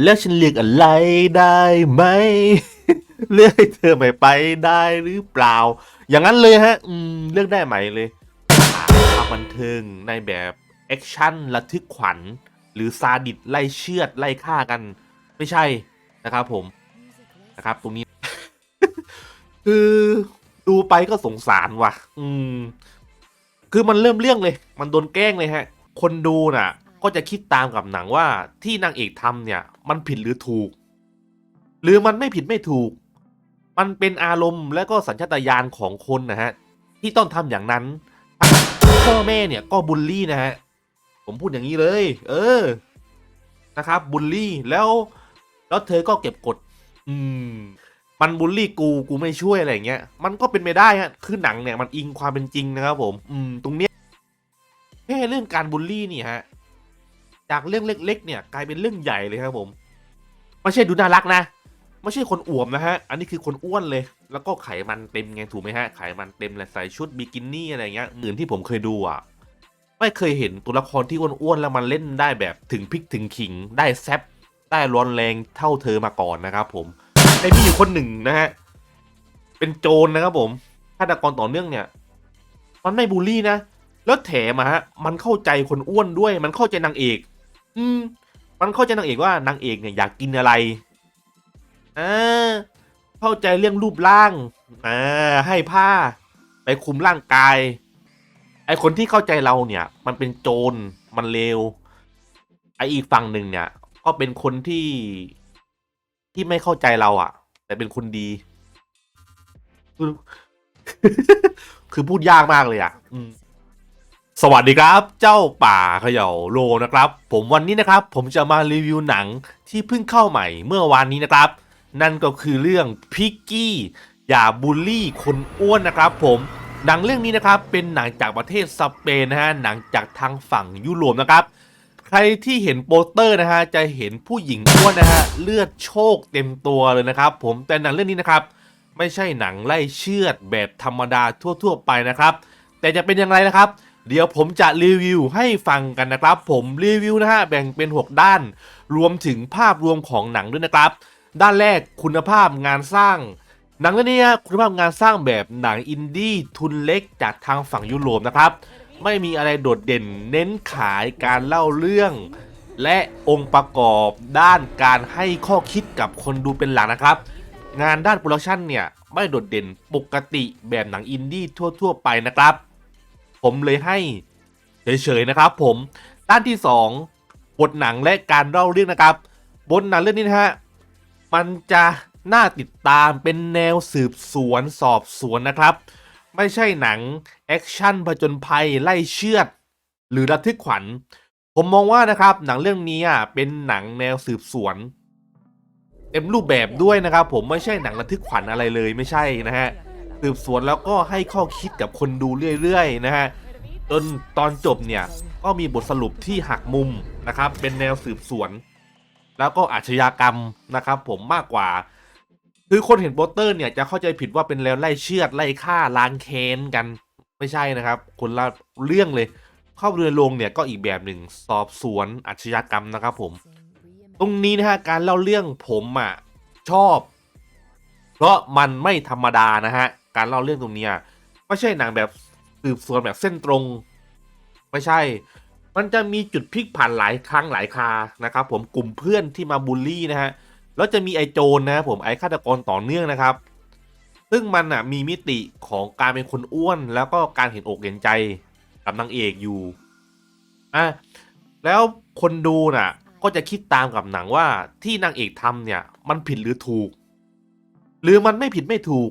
แล้วฉันเลือกอะไรได้ไหม เลือกให้เธอไม่ไปได้หรือเปล่า อย่างนั้นเลยฮะ อืม เลือกได้ไหมเลยความบันเทิงในแบบแอคชั่นระทึกขวัญ หรือซาดิสไล่เชือดไล่ฆ่ากัน ไม่ใช่นะครับผมนะครับ ตรงนี้ คือดูไปก็สงสารว่ะ อืม คือมันเริ่มเรื่องเลย มันโดนแกล้งเลยฮะ คนดูน่ะ ก็จะคิดตามกับหนังว่าที่นางเอกทำเนี่ยมันผิดหรือถูก หรือมันไม่ผิดไม่ถูก มันเป็นอารมณ์และก็สัญชาตญาณของคนนะฮะที่ต้องทำอย่างนั้นพ่อแม่เนี่ยก็บูลลี่นะฮะผมพูดอย่างนี้เลย เออนะครับบูลลี่แล้วแล้วเธอก็เก็บกด อืม มันบูลลี่กูกูไม่ช่วยอะไรเงี้ย มันก็เป็นไปได้ฮะคือหนังเนี่ยมันอิงความเป็นจริงนะครับผม อืม ตรงเนี้ยแค่เรื่องการบูลลี่นี่ฮะ จากเรื่องเล็กๆเนี่ยกลายเป็นเรื่องใหญ่เลยครับผมไม่ใช่ดูน่ารักนะไม่ใช่คนอ้วบนะฮะ อันนี้คือคนอ้วนเลย แล้วก็ไขมันเต็มไงถูกไหมฮะ ไขมันเต็มเลยใส่ชุดบิกินี่อะไรเงี้ย เหมือนที่ผมเคยดูอะ ไม่เคยเห็นตัวละครที่อ้วนๆแล้วมันเล่นได้แบบถึงพริกถึงขิง ได้แซบได้ร้อนแรงเท่าเธอมาก่อนนะครับผมแต่มีอยู่คนหนึ่งนะฮะ เป็นโจรนะครับผมฆาตกรต่อเนื่องเนี่ย มันไม่บูลลี่นะ แล้วแถมอะฮะ มันเข้าใจคนอ้วนด้วย มันเข้าใจนางเอก อืม มันเข้าใจนางเอกว่านางเอกเนี่ยอยากกินอะไรอ่าเข้าใจเรื่องรูปร่างอ่าให้ผ้า ไปคุมร่างกาย ไอคนที่เข้าใจเราเนี่ย มันเป็นโจรมันเลวไออีกฝั่งหนึ่งเนี่ย ก็เป็นคนที่ที่ไม่เข้าใจเราอะ่ะ แต่เป็นคนดี คือพูดยากมากเลยอะ่ะ อืม สวัสดีครับ เจ้าป่าเขย่าโลนะครับ ผมวันนี้นะครับ ผมจะมารีวิวหนังที่เพิ่งเข้าใหม่เมื่อวานนี้นะครับ นั่นก็คือเรื่องพิกกี้อย่าบูลลี่คนอ้วนนะครับ ผมหนังเรื่องนี้นะครับเป็นหนังจากประเทศสเปนนะฮะหนังจากทางฝั่งยุโรปนะครับ ใครที่เห็นโปสเตอร์นะฮะจะเห็นผู้หญิงอ้วนนะฮะเลือดโชกเต็มตัวเลยนะครับ ผมแต่หนังเรื่องนี้นะครับ ไม่ใช่หนังไล่เชือดแบบธรรมดาทั่ว ๆ ไปนะครับ แต่จะเป็นอย่างไรนะครับ เดี๋ยวผมจะรีวิวให้ฟังกันนะครับ ผมรีวิวนะฮะแบ่งเป็น 6 ด้าน รวมถึงภาพรวมของหนังด้วยนะครับ ด้านแรกคุณภาพงานสร้าง หนังเรื่องนี้คุณภาพงานสร้างแบบหนังอินดี้ทุนเล็กจากทางฝั่งยุโรปนะครับ ไม่มีอะไรโดดเด่นเน้นขายการเล่าเรื่อง และองค์ประกอบด้านการให้ข้อคิดกับคนดูเป็นหลักนะครับ งานด้านโปรดักชันเนี่ยไม่โดดเด่นปกติแบบหนังอินดี้ทั่ว ๆ ไปนะครับ ผมเลยให้เฉยๆนะครับผมด้านที่ 2 บทหนังและการเล่าเรื่องนะครับ บทหนังเรื่องนี้นะฮะมันจะน่าติดตามเป็นแนวสืบสวนสอบสวนนะครับ ไม่ใช่หนังแอคชั่นผจญภัยไล่เชือด หรือระทึกขวัญ ผมมองว่านะครับหนังเรื่องนี้อะเป็นหนังแนวสืบสวนเต็มรูปแบบด้วยนะครับ ผมไม่ใช่หนังระทึกขวัญอะไรเลยไม่ใช่นะฮะ สืบสวนแล้วก็ให้ข้อคิดกับคนดูเรื่อยๆนะฮะจนตอนจบเนี่ยก็มีบทสรุปที่หักมุมนะครับ เป็นแนวสืบสวน แล้วก็อาชญากรรมนะครับ ผมมากกว่า คือคนเห็นโปสเตอร์เนี่ยจะเข้าใจผิดว่าเป็นแล้วไล่เชือดไล่ฆ่าล้างแค้นกันไม่ใช่นะครับ คนละเรื่องเลย เข้าเรือลงเนี่ยก็อีกแบบหนึ่งสอบสวนอาชญากรรมนะครับ ผม ตรงนี้นะฮะการเล่าเรื่องผมอะชอบ เพราะมันไม่ธรรมดานะฮะ การเล่าเรื่องตรงนี้ไม่ใช่หนังแบบสืบสวนแบบเส้นตรง ไม่ใช่ มันจะมีจุดพลิกผันหลายครั้งหลายคานะครับ ผมกลุ่มเพื่อนที่มาบูลลี่นะฮะแล้วจะมีไอโจรนะผมไอฆาตกรต่อเนื่องนะครับ ซึ่งมันอะมีมิติของการเป็นคนอ้วน แล้วก็การเห็นอกเห็นใจกับนางเอกอยู่อะแล้วคนดูน่ะ ก็จะคิดตามกับหนังว่าที่นางเอกทำเนี่ย มันผิดหรือถูก หรือมันไม่ผิดไม่ถูก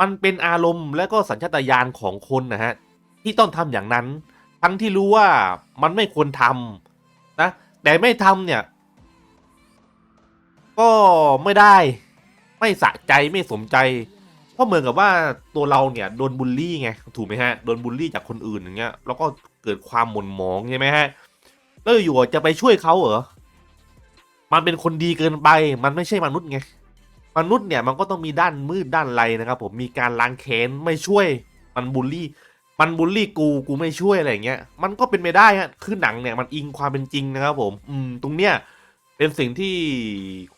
มันเป็นอารมณ์และก็สัญชาตญาณของคนนะฮะที่ต้องทำอย่างนั้น ทั้งที่รู้ว่ามันไม่ควรทำนะแต่ไม่ทำเนี่ย ก็ไม่ได้ไม่สะใจไม่สมใจ เพราะเหมือนกับว่าตัวเราเนี่ยโดนบูลลี่ไงถูกไหมฮะโดนบูลลี่จากคนอื่นอย่างเงี้ยแล้วก็เกิดความหม่นหมองใช่ไหมฮะแล้วอยู่จะไปช่วยเขาเหรอมันเป็นคนดีเกินไป มันไม่ใช่มนุษย์ไง มนุษย์เนี่ยมันก็ต้องมีด้านมืดด้านไรนะครับผมมีการล้างแค้นไม่ช่วย มันบูลลี่ มันบูลลี่กูกูไม่ช่วยอะไรเงี้ยมันก็เป็นไปได้ฮะคือหนังเนี่ยมันอิงความเป็นจริงนะครับผม อืมตรงเนี้ยเป็นสิ่งที่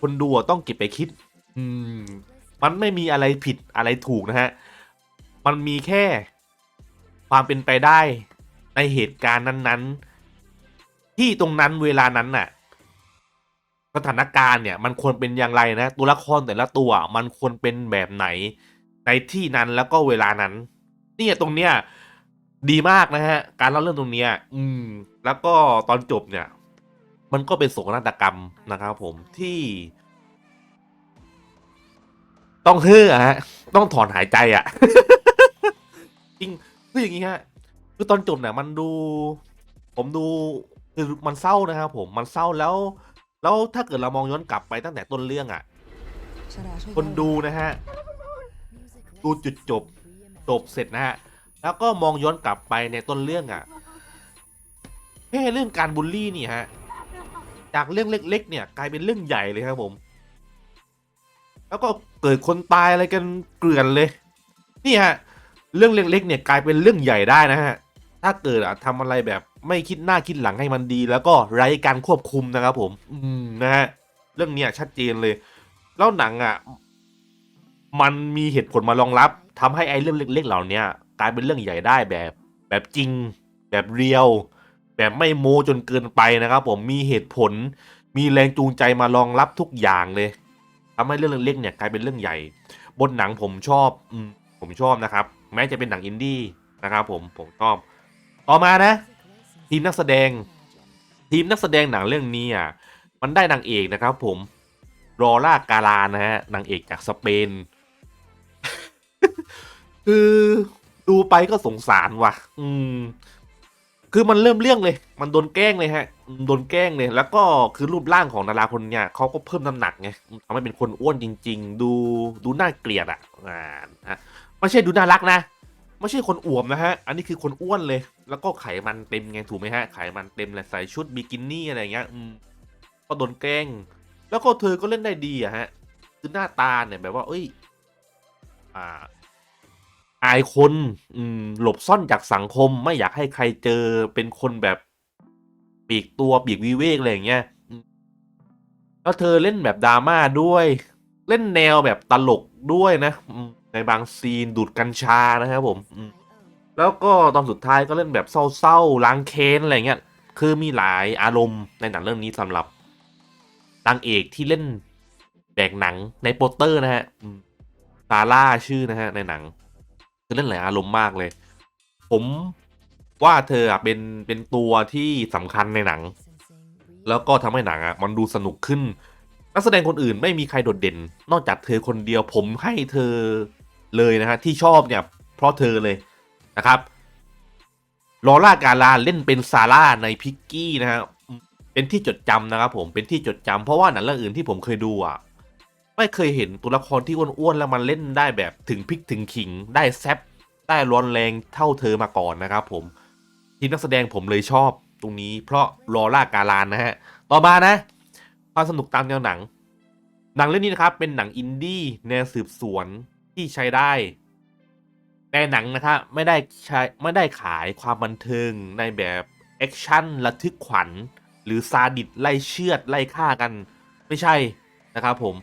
คนดูต้องเก็บไปคิด อืม มันไม่มีอะไรผิดอะไรถูกนะฮะมันมีแค่ความเป็นไปได้ในเหตุการณ์นั้น ๆ ที่ตรงนั้นเวลานั้นน่ะ สถานการณ์เนี่ยมันควรเป็นอย่างไรนะ ตัวละครแต่ละตัวมันควรเป็นแบบไหน ในที่นั้นแล้วก็เวลานั้น เนี่ยตรงเนี้ยดีมากนะฮะ การเล่าเรื่องตรงเนี้ย อืม แล้วก็ตอนจบเนี่ย มันก็เป็นโศกนาฏกรรมนะครับผมที่ ต้องเฮ้อฮะ ต้องถอนหายใจอะจริงคืออย่างงี้ฮะคือตอนจบเนี่ยมันดู ผมดูคือมันเศร้านะครับผมมันเศร้าแล้ว แล้วถ้าเกิดเรามองย้อนกลับไปตั้งแต่ต้นเรื่องอะ คนดูนะฮะ ดูจุดจบ จบเสร็จนะฮะ แล้วก็มองย้อนกลับไปในต้นเรื่องอะ่ะแค่เรื่องการบูลลี่นี่ฮะ จากเรื่องเล็ก ๆ เนี่ย กลายเป็นเรื่องใหญ่เลยครับผม แล้วก็เกิดคนตายอะไรกันเกลื่อนเลย นี่ฮะ เรื่องเล็กๆเนี่ยกลายเป็นเรื่องใหญ่ได้นะฮะ ถ้าเกิดอะทำอะไรแบบ ไม่คิดหน้าคิดหลังให้มันดี แล้วก็ไร้การควบคุมนะครับผม อืมนะฮะเรื่องเนี้ยชัดเจนเลย แล้วหนังอะ มันมีเหตุผลมารองรับทำให้ไอ้เรื่องเล็ก ๆ เหล่าเนี้ยกลายเป็นเรื่องใหญ่ได้แบบ แบบจริง แบบเรียว แบบไม่โมจนเกินไปนะครับ ผมมีเหตุผล มีแรงจูงใจมารองรับทุกอย่างเลยทำให้เรื่องเล็กๆเนี่ยกลายเป็นเรื่องใหญ่บนหนังผมชอบอืมผมชอบนะครับ แม้จะเป็นหนังอินดี้นะครับ ผมผมชอบ ต่อมานะ ทีมนักแสดง ทีมนักแสดงหนังเรื่องนี้อะมันได้นางเอกนะครับ ผมรอล่าการานะฮะนางเอกจากสเปน คือดูไปก็สงสารว่ะ อืม คือมันเริ่มเรื่องเลย มันโดนแกล้งเลยฮะ โดนแกล้งเลย แล้วก็คือรูปร่างของดาราคนเนี้ยเขาก็เพิ่มน้ำหนักไงทำให้เป็นคนอ้วนจริง ๆ ดูดูน่าเกลียดอะ อ่าฮะไม่ใช่ดูน่ารักนะ ไม่ใช่คนอ้วมนะฮะ อันนี้คือคนอ้วนเลย แล้วก็ไขมันเต็มไงถูกไหมฮะ ไขมันเต็มเลยใส่ชุดบิกินี่อะไรเงี้ยอืมก็โดนแกล้ง แล้วก็เธอก็เล่นได้ดีอะฮะ คือหน้าตาเนี่ยแบบว่า เอ้ย อ่า อายคน อืม หลบซ่อนจากสังคม ไม่อยากให้ใครเจอ เป็นคนแบบปีกตัวปีกวิเวกอะไรอย่างเงี้ย แล้วเธอเล่นแบบดราม่าด้วย เล่นแนวแบบตลกด้วยนะอืม ในบางซีนดูดกัญชานะครับผมอืมแล้วก็ตอนสุดท้ายก็เล่นแบบเศร้าๆล้างเค้นอะไรเงี้ยคือมีหลายอารมณ์ในหนังเรื่องนี้สำหรับนางเอกที่เล่นแบกหนังในโปสเตอร์นะฮะอืมซาร่าชื่อนะฮะในหนังคือเล่นหลายอารมณ์มากเลย ผมว่าเธออะเป็นเป็นตัวที่สำคัญในหนัง แล้วก็ทำให้หนังอะมันดูสนุกขึ้นนักแสดงคนอื่นไม่มีใครโดดเด่น นอกจากเธอคนเดียวผมให้เธอ เลยนะฮะที่ชอบเนี่ยเพราะเธอเลยนะครับลอร่าการาเล่นเป็นซาร่าในพิกกี้นะฮะเป็นที่จดจำนะครับผมเป็นที่จดจำเพราะว่าหนังเรื่องอื่นที่ผมเคยดูอะไม่เคยเห็นตัวละครที่อ้วนๆแล้วมันเล่นได้แบบถึงพริกถึงขิงได้แซบได้ร้อนแรงเท่าเธอมาก่อนนะครับผมทีมนักแสดงผมเลยชอบตรงนี้ เพราะลอร่าการานนะฮะต่อมานะความสนุกตามแนวหนัง หนังเรื่องนี้นะครับเป็นหนังอินดี้แนวสืบสวน ที่ใช้ได้แต่หนังนะครับไม่ได้ใช้ไม่ได้ขายความบันเทิงในแบบแอคชั่นระทึกขวัญ หรือซาดิสไล่เชือดไล่ฆ่ากันไม่ใช่นะครับผม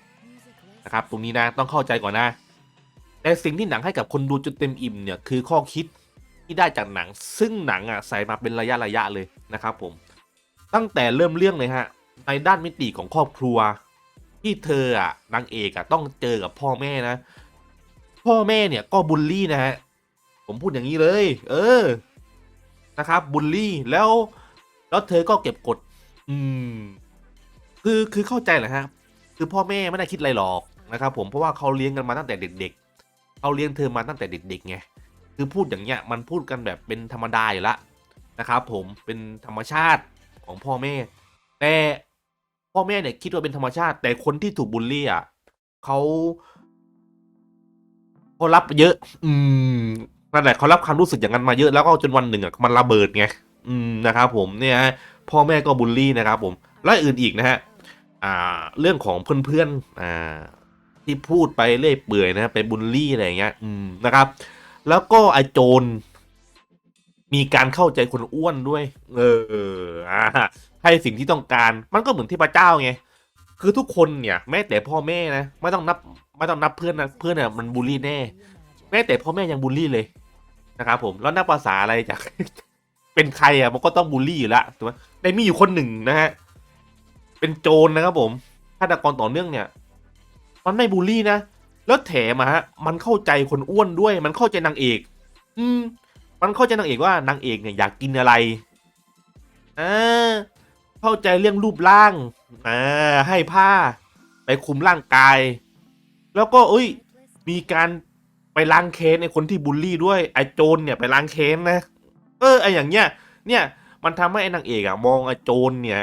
นะครับตรงนี้นะต้องเข้าใจก่อนนะ แต่สิ่งที่หนังให้กับคนดูจนเต็มอิ่มเนี่ยคือข้อคิดที่ได้จากหนังซึ่งหนังอะใส่มาเป็นระยะระยะเลยนะครับผมตั้งแต่เริ่มเรื่องเลยฮะในด้านมิติของครอบครัว ที่เธออะนางเอกอะต้องเจอกับพ่อแม่นะ พ่อแม่เนี่ยก็บูลลี่นะฮะ ผมพูดอย่างนี้เลย เออ นะครับบูลลี่แล้วแล้วเธอก็เก็บกด อืม คือคือเข้าใจแหละฮะคือพ่อแม่ไม่ได้คิดอะไรหรอกนะครับ ผมเพราะว่าเขาเลี้ยงกันมาตั้งแต่เด็ก ๆเขาเลี้ยงเธอมาตั้งแต่เด็กๆไงคือพูดอย่างเงี้ยมันพูดกันแบบเป็นธรรมดาอยู่ละนะครับ ผมเป็นธรรมชาติของพ่อแม่ แต่พ่อแม่เนี่ยคิดว่าเป็นธรรมชาติ แต่คนที่ถูกบูลลี่อะเขา เขารับเยอะ อืมนั่นแหละเขารับความรู้สึกอย่างนั้นมาเยอะแล้วก็จนวันหนึ่งอะมันระเบิดไงอืมนะครับผมเนี่ยพ่อแม่ก็บูลลี่นะครับผมและอื่นอีกนะฮะอ่าเรื่องของเพื่อนๆอ่าที่พูดไปเล่อยเปื่อยนะไปบูลลี่อะไรอย่างเงี้ยอืมนะครับ แล้วก็ไอโจรมีการเข้าใจคนอ้วนด้วย เอออ่าให้สิ่งที่ต้องการมันก็เหมือนเทพเจ้าไง คือทุกคนเนี่ยแม้แต่พ่อแม่นะไม่ต้องนับไม่ต้องนับเพื่อนนะเพื่อนเนี่ยมันบูลลี่แน่ แม้แต่พ่อแม่ยังบูลลี่เลยนะครับผมแล้วนับภาษาอะไรจาก เป็นใครอะมันก็ต้องบูลลี่อยู่ละถูกไหมในมีอยู่คนหนึ่งนะฮะเป็นโจรนะครับผมฆาตกรต่อเนื่องเนี่ย มันไม่บูลลี่นะแล้วแถมอะฮะ มันเข้าใจคนอ้วนด้วย มันเข้าใจนางเอก อืม มันเข้าใจนางเอกว่านางเอกเนี่ยอยากกินอะไรอ่าเข้าใจเรื่องรูปร่าง อ่าให้ผ้าไปคุมร่างกาย แล้วก็เอ้ย มีการไปล้างแค้นในคนที่บูลลี่ด้วยไอโจรเนี่ยไปล้างแค้นนะ เออไออย่างเงี้ย เนี่ยมันทำให้ไอนางเอกอะมองไอโจรเนี่ย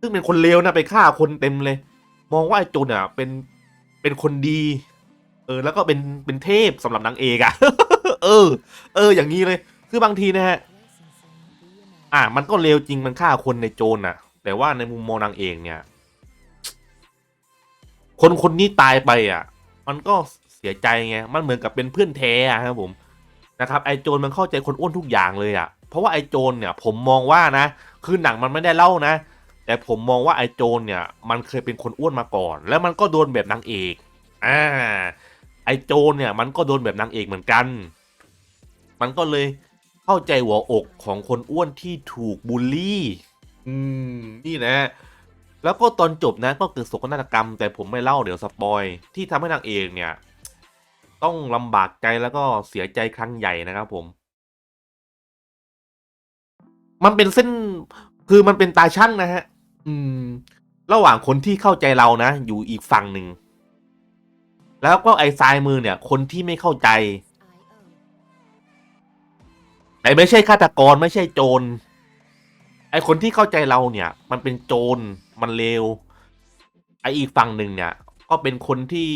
ซึ่งเป็นคนเลวนะไปฆ่าคนเต็มเลย มองว่าไอโจรอะเป็นเป็นคนดี เออ แล้วก็เป็นเป็นเทพสำหรับนางเอกอะเออ เออ อย่างนี้เลย คือบางทีนะฮะ อะมันก็เลวจริงมันฆ่าคนในโจน่ะ แต่ว่าในมุมมองนางเอกเนี่ย คนคนนี้ตายไปอะ มันก็เสียใจไง มันเหมือนกับเป็นเพื่อนแท้ครับผมนะครับไอโจรมันเข้าใจคนอ้วนทุกอย่างเลยอะ เพราะว่าไอโจรเนี่ย ผมมองว่านะ คือหนังมันไม่ได้เล่านะ แต่ผมมองว่าไอโจรเนี่ย มันเคยเป็นคนอ้วนมาก่อน แล้วมันก็โดนแบบนางเอกอ่าไอโจรเนี่ยมันก็โดนแบบนางเอกเหมือนกัน มันก็เลยเข้าใจหัวอกของคนอ้วนที่ถูกบูลลี่ อืม นี่นะ แล้วก็ตอนจบนะก็เกิดโศกนาฏกรรม แต่ผมไม่เล่าเดี๋ยวสปอย ที่ทำให้นางเอกเนี่ย ต้องลำบากใจแล้วก็เสียใจครั้งใหญ่นะครับผม มันเป็นเส้นคือมันเป็นตาช่างนะฮะ อืม ระหว่างคนที่เข้าใจเรานะ อยู่อีกฝั่งหนึ่ง แล้วก็ไอ้ซ้ายมือเนี่ย คนที่ไม่เข้าใจ แต่ไม่ใช่ฆาตกรไม่ใช่โจร ไอคนที่เข้าใจเราเนี่ย มันเป็นโจรมันเลวไออีกฝั่งหนึ่งเนี่ย ก็เป็นคนที่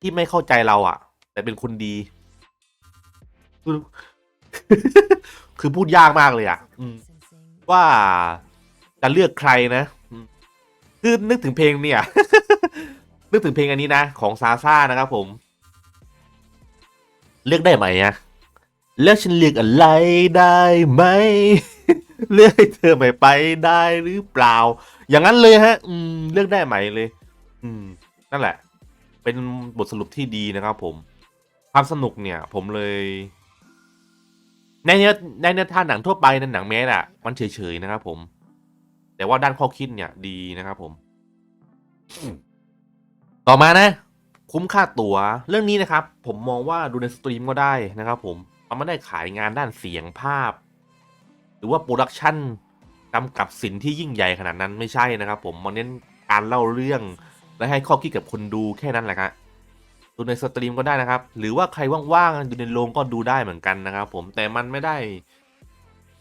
ที่ไม่เข้าใจเราอะ่ะ แต่เป็นคนดี คือคือพูดยากมากเลยอะ่ะว่าจะเลือกใครนะคือนึกถึงเพลงเนี่ย นึกถึงเพลงอันนี้นะของซาซ่านะครับผม เลือกได้ไหมอะแล้วฉันเลือกอะไรได้ไหม เลือกให้เธอไม่ไปได้หรือเปล่า อย่างนั้นเลยฮะ อืม เลือกได้ไหมเลย อืม นั่นแหละ เป็นบทสรุปที่ดีนะครับผม ความสนุกเนี่ย ผมเลยในเนื้อในเนื้อท่าหนังทั่วไปในหนังแมสอะมันเฉยๆนะครับผม แต่ว่าด้านข้อคิดเนี่ย ดีนะครับผม ต่อมานะ คุ้มค่าตัว๋วเรื่องนี้นะครับ ผมมองว่าดูในสตรีมก็ได้นะครับผม มันไม่ได้ขายงานด้านเสียงภาพ รือว่าโปรดักชันกำกับสินที่ยิ่งใหญ่ขนาดนั้นไม่ใช่นะครับ ผมมันเน้นการเล่าเรื่อง และให้ข้อคิดกับคนดูแค่นั้นแหละครับดูในสตรีมก็ได้นะครับ หรือว่าใครว่างๆดูในโรงก็ดูได้เหมือนกันนะครับ ผมแต่มันไม่ได้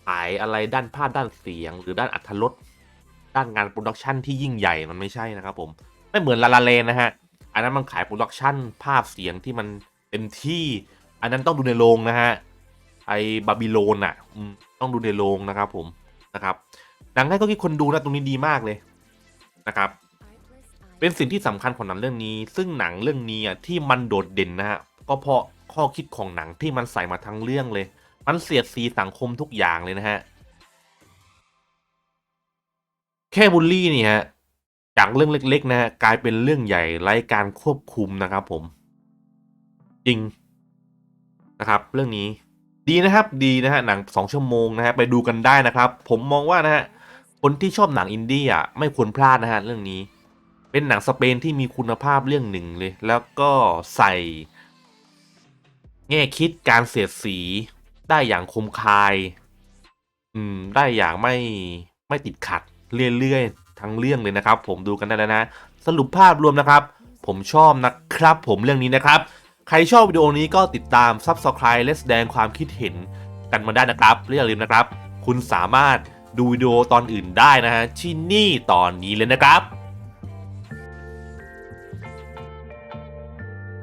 ขายอะไรด้านภาพด้านเสียง หรือด้านอัธรสด้านงานโปรดักชันที่ยิ่งใหญ่มันไม่ใช่นะครับ ผมไม่เหมือนลาลาเลนนะฮะอันนั้นมันขายโปรดักชันภาพเสียงที่มันเต็มที่ อันนั้นต้องดูในโรงนะฮะ ไอ้บาบิโลนอะต้องดูในโรงนะครับผมนะครับหนังให้ก็คิดคนดูนะตรงนี้ดีมากเลยนะครับ เป็นสิ่งที่สำคัญของหนังเรื่องนี้ ซึ่งหนังเรื่องนี้อะที่มันโดดเด่นนะฮะก็เพราะข้อคิดของหนังที่มันใส่มาทั้งเรื่องเลย มันเสียดสีสังคมทุกอย่างเลยนะฮะแค่บูลลี่นี่ฮะจากเรื่องเล็ก ๆ นะฮะกลายเป็นเรื่องใหญ่ไร้การควบคุมนะครับผม จริงนะครับ เรื่องนี้ ดีนะครับดีนะฮะหนังสองชั่วโมงนะฮะไปดูกันได้นะครับ ผมมองว่านะฮะคนที่ชอบหนังอินดี้อะไม่ควรพลาดนะฮะเรื่องนี้ เป็นหนังสเปนที่มีคุณภาพเรื่องหนึ่งเลย แล้วก็ใส่ แง่คิดการเสียดสีได้อย่างคมคาย อืม ได้อย่างไม่ไม่ติดขัดเรื่อยๆทั้งเรื่องเลยนะครับ ผมดูกันได้แล้วนะ สรุปภาพรวมนะครับ ผมชอบนะครับ ผมเรื่องนี้นะครับ ใครชอบวิดีโอนี้ก็ติดตาม Subscribe และแสดงความคิดเห็นกันมาได้นะครับและอย่าลืมนะครับ คุณสามารถดูวิดีโอตอนอื่นได้นะฮะที่นี่ตอนนี้เลยนะครับ